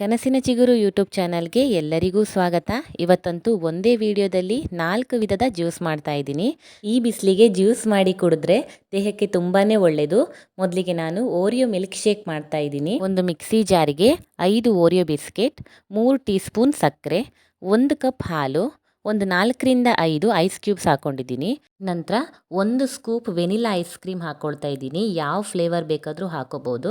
ಕನಸಿನ ಚಿಗುರು ಯೂಟ್ಯೂಬ್ ಚಾನಲ್ಗೆ ಎಲ್ಲರಿಗೂ ಸ್ವಾಗತ. ಇವತ್ತಂತೂ ಒಂದೇ ವಿಡಿಯೋದಲ್ಲಿ ನಾಲ್ಕು ವಿಧದ ಜ್ಯೂಸ್ ಮಾಡ್ತಾ ಇದ್ದೀನಿ. ಈ ಬಿಸಿಲಿಗೆ ಜ್ಯೂಸ್ ಮಾಡಿ ಕುಡಿದ್ರೆ ದೇಹಕ್ಕೆ ತುಂಬಾ ಒಳ್ಳೆಯದು ಮೊದಲಿಗೆ ನಾನು ಓರಿಯೋ ಮಿಲ್ಕ್ ಶೇಕ್ ಮಾಡ್ತಾ ಇದ್ದೀನಿ. ಒಂದು ಮಿಕ್ಸಿ ಜಾರಿಗೆ ಐದು ಓರಿಯೋ ಬಿಸ್ಕೆಟ್, ಮೂರು ಟೀ ಸ್ಪೂನ್ ಸಕ್ಕರೆ, ಒಂದು ಕಪ್ ಹಾಲು, ಒಂದು ನಾಲ್ಕರಿಂದ ಐದು ಐಸ್ ಕ್ಯೂಬ್ಸ್ ಹಾಕ್ಕೊಂಡಿದ್ದೀನಿ ನಂತರ ಒಂದು ಸ್ಕೂಪ್ ವೆನಿಲಾ ಐಸ್ ಕ್ರೀಮ್ ಹಾಕ್ಕೊಳ್ತಾ ಇದ್ದೀನಿ. ಯಾವ ಫ್ಲೇವರ್ ಬೇಕಾದರೂ ಹಾಕೋಬೋದು.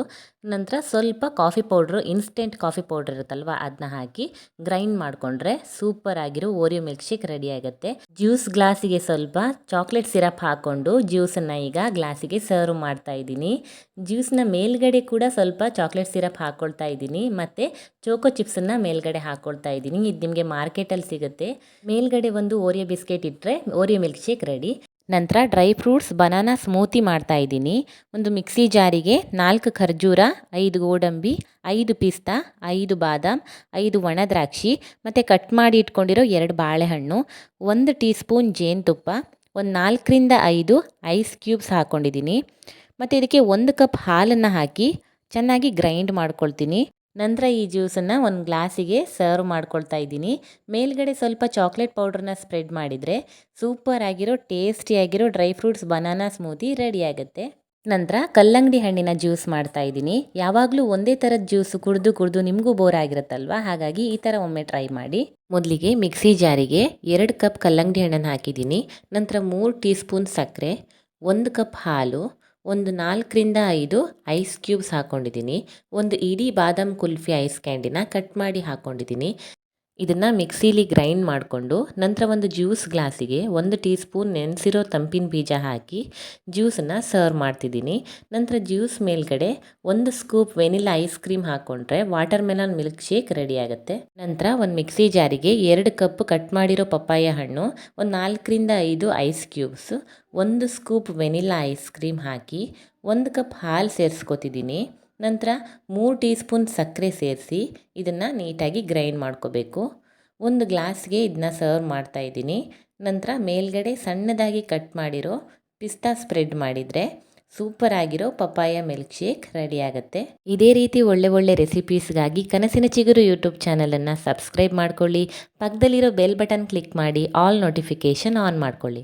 ನಂತರ ಸ್ವಲ್ಪ coffee powder, instant coffee powder ಇರುತ್ತಲ್ವ ಅದನ್ನ ಹಾಕಿ ಗ್ರೈಂಡ್ ಮಾಡಿಕೊಂಡ್ರೆ ಸೂಪರ್ ಆಗಿರೋ ಓರಿಯೋ ಮಿಲ್ಕ್ ಶೇಕ್ ರೆಡಿ ಆಗುತ್ತೆ. ಜ್ಯೂಸ್ ಗ್ಲಾಸಿಗೆ ಸ್ವಲ್ಪ ಚಾಕ್ಲೇಟ್ ಸಿರಪ್ ಹಾಕ್ಕೊಂಡು ಜ್ಯೂಸನ್ನು ಈಗ ಗ್ಲಾಸಿಗೆ ಸರ್ವ್ ಮಾಡ್ತಾ ಇದ್ದೀನಿ. ಜ್ಯೂಸ್ನ ಮೇಲ್ಗಡೆ ಕೂಡ ಸ್ವಲ್ಪ ಚಾಕ್ಲೇಟ್ ಸಿರಪ್ ಹಾಕ್ಕೊಳ್ತಾ ಇದ್ದೀನಿ. ಮತ್ತು ಚೋಕೋ ಚಿಪ್ಸನ್ನು ಮೇಲ್ಗಡೆ ಹಾಕ್ಕೊಳ್ತಾ ಇದ್ದೀನಿ. ಇದು ನಿಮಗೆ ಮಾರ್ಕೆಟಲ್ಲಿ ಸಿಗುತ್ತೆ. ಮೇಲ್ಗಡೆ ಒಂದು ಓರಿಯೋ ಬಿಸ್ಕೆಟ್ ಇಟ್ಟರೆ ಓರಿಯೋ ಮಿಲ್ಕ್ ಶೇಕ್ ರೆಡಿ. ನಂತರ ಡ್ರೈ ಫ್ರೂಟ್ಸ್, ಬನಾನಾ ಸ್ಮೂತಿ ಮಾಡ್ತಾ ಇದ್ದೀನಿ. ಒಂದು ಮಿಕ್ಸಿ ಜಾರಿಗೆ ನಾಲ್ಕು ಖರ್ಜೂರ, ಐದು ಗೋಡಂಬಿ, ಐದು ಪಿಸ್ತಾ, ಐದು ಬಾದಾಮ್, ಐದು ಒಣ ದ್ರಾಕ್ಷಿ, ಮತ್ತು ಕಟ್ ಮಾಡಿ ಇಟ್ಕೊಂಡಿರೋ ಎರಡು ಬಾಳೆಹಣ್ಣು, ಒಂದು ಟೀ ಸ್ಪೂನ್ ಜೇನುತುಪ್ಪ, ಒಂದು ನಾಲ್ಕರಿಂದ ಐದು ಐಸ್ ಕ್ಯೂಬ್ಸ್ ಹಾಕ್ಕೊಂಡಿದ್ದೀನಿ ಮತ್ತು ಇದಕ್ಕೆ ಒಂದು ಕಪ್ ಹಾಲನ್ನು ಹಾಕಿ ಚೆನ್ನಾಗಿ ಗ್ರೈಂಡ್ ಮಾಡ್ಕೊಳ್ತೀನಿ. ನಂತರ ಈ ಜ್ಯೂಸನ್ನು ಒಂದು ಗ್ಲಾಸಿಗೆ ಸರ್ವ್ ಮಾಡ್ಕೊಳ್ತಾ ಇದ್ದೀನಿ. ಮೇಲ್ಗಡೆ ಸ್ವಲ್ಪ ಚಾಕ್ಲೇಟ್ ಪೌಡ್ರನ್ನ ಸ್ಪ್ರೆಡ್ ಮಾಡಿದರೆ ಸೂಪರ್ ಆಗಿರೋ ಟೇಸ್ಟಿಯಾಗಿರೋ dry fruits, banana smoothie ready ಆಗುತ್ತೆ. ನಂತರ ಕಲ್ಲಂಗಡಿ ಹಣ್ಣಿನ ಜ್ಯೂಸ್ ಮಾಡ್ತಾ ಇದ್ದೀನಿ. ಯಾವಾಗಲೂ ಒಂದೇ ಥರದ ಜ್ಯೂಸು ಕುಡಿದು ಕುಡಿದು ನಿಮಗೂ ಬೋರ್ ಆಗಿರುತ್ತಲ್ವ? ಹಾಗಾಗಿ ಈ ಥರ ಒಮ್ಮೆ ಟ್ರೈ ಮಾಡಿ. ಮೊದಲಿಗೆ ಮಿಕ್ಸಿ ಜಾರಿಗೆ ಎರಡು ಕಪ್ ಕಲ್ಲಂಗಡಿ ಹಣ್ಣನ್ನು ಹಾಕಿದ್ದೀನಿ. ನಂತರ ಮೂರು ಟೀ ಸ್ಪೂನ್ ಸಕ್ಕರೆ, ಒಂದು ಕಪ್ ಹಾಲು ಒಂದು ನಾಲ್ಕರಿಂದ ಐದು ಐಸ್ ಕ್ಯೂಬ್ಸ್ ಹಾಕ್ಕೊಂಡಿದ್ದೀನಿ ಒಂದು ಇಡೀ ಬಾದಾಮ್ ಕುಲ್ಫಿ ಐಸ್ ಕ್ಯಾಂಡಿನ ಕಟ್ ಮಾಡಿ ಹಾಕ್ಕೊಂಡಿದ್ದೀನಿ ಇದನ್ನು ಮಿಕ್ಸಿಲಿ ಗ್ರೈಂಡ್ ಮಾಡಿಕೊಂಡು ನಂತರ ಒಂದು ಜ್ಯೂಸ್ ಗ್ಲಾಸಿಗೆ ಒಂದು ಟೀ ಸ್ಪೂನ್ ನೆನೆಸಿರೋ ತಂಪಿನ ಬೀಜ ಹಾಕಿ ಜ್ಯೂಸನ್ನು ಸರ್ವ್ ಮಾಡ್ತಿದ್ದೀನಿ. ನಂತರ ಜ್ಯೂಸ್ ಮೇಲ್ಗಡೆ ಒಂದು ಸ್ಕೂಪ್ ವೆನಿಲಾ ಐಸ್ ಕ್ರೀಮ್ ಹಾಕ್ಕೊಂಡ್ರೆ watermelon milk shake ready ಆಗುತ್ತೆ. ನಂತರ ಒಂದು ಮಿಕ್ಸಿ ಜಾರಿಗೆ ಎರಡು ಕಪ್ ಕಟ್ ಮಾಡಿರೋ ಪಪ್ಪಾಯ ಹಣ್ಣು, ಒಂದು ನಾಲ್ಕರಿಂದ ಐದು ಐಸ್ ಕ್ಯೂಬ್ಸ್, ಒಂದು ಸ್ಕೂಪ್ ವೆನಿಲಾ ಐಸ್ ಕ್ರೀಮ್ ಹಾಕಿ ಒಂದು ಕಪ್ ಹಾಲು ಸೇರಿಸ್ಕೊತಿದ್ದೀನಿ. ನಂತರ ಮೂರು ಟೀ ಸ್ಪೂನ್ ಸಕ್ಕರೆ ಸೇರಿಸಿ ಇದನ್ನು ನೀಟಾಗಿ ಗ್ರೈಂಡ್ ಮಾಡ್ಕೋಬೇಕು. ಒಂದು ಗ್ಲಾಸ್ಗೆ ಇದನ್ನ ಸರ್ವ್ ಮಾಡ್ತಾ ಇದ್ದೀನಿ. ನಂತರ ಮೇಲ್ಗಡೆ ಸಣ್ಣದಾಗಿ ಕಟ್ ಮಾಡಿರೋ ಪಿಸ್ತಾ ಸ್ಪ್ರೆಡ್ ಮಾಡಿದರೆ ಸೂಪರ್ ಆಗಿರೋ ಪಪ್ಪಾಯ ಮಿಲ್ಕ್ ಶೇಕ್ ರೆಡಿ ಆಗುತ್ತೆ. ಇದೇ ರೀತಿ ಒಳ್ಳೆ ಒಳ್ಳೆ ರೆಸಿಪೀಸ್ಗಾಗಿ ಕನಸಿನ ಚಿಗುರು ಯೂಟ್ಯೂಬ್ ಚಾನಲನ್ನು ಸಬ್ಸ್ಕ್ರೈಬ್ ಮಾಡ್ಕೊಳ್ಳಿ. ಪಕ್ಕದಲ್ಲಿರೋ ಬೆಲ್ ಬಟನ್ ಕ್ಲಿಕ್ ಮಾಡಿ ಆಲ್ ನೋಟಿಫಿಕೇಷನ್ ಆನ್ ಮಾಡ್ಕೊಳ್ಳಿ.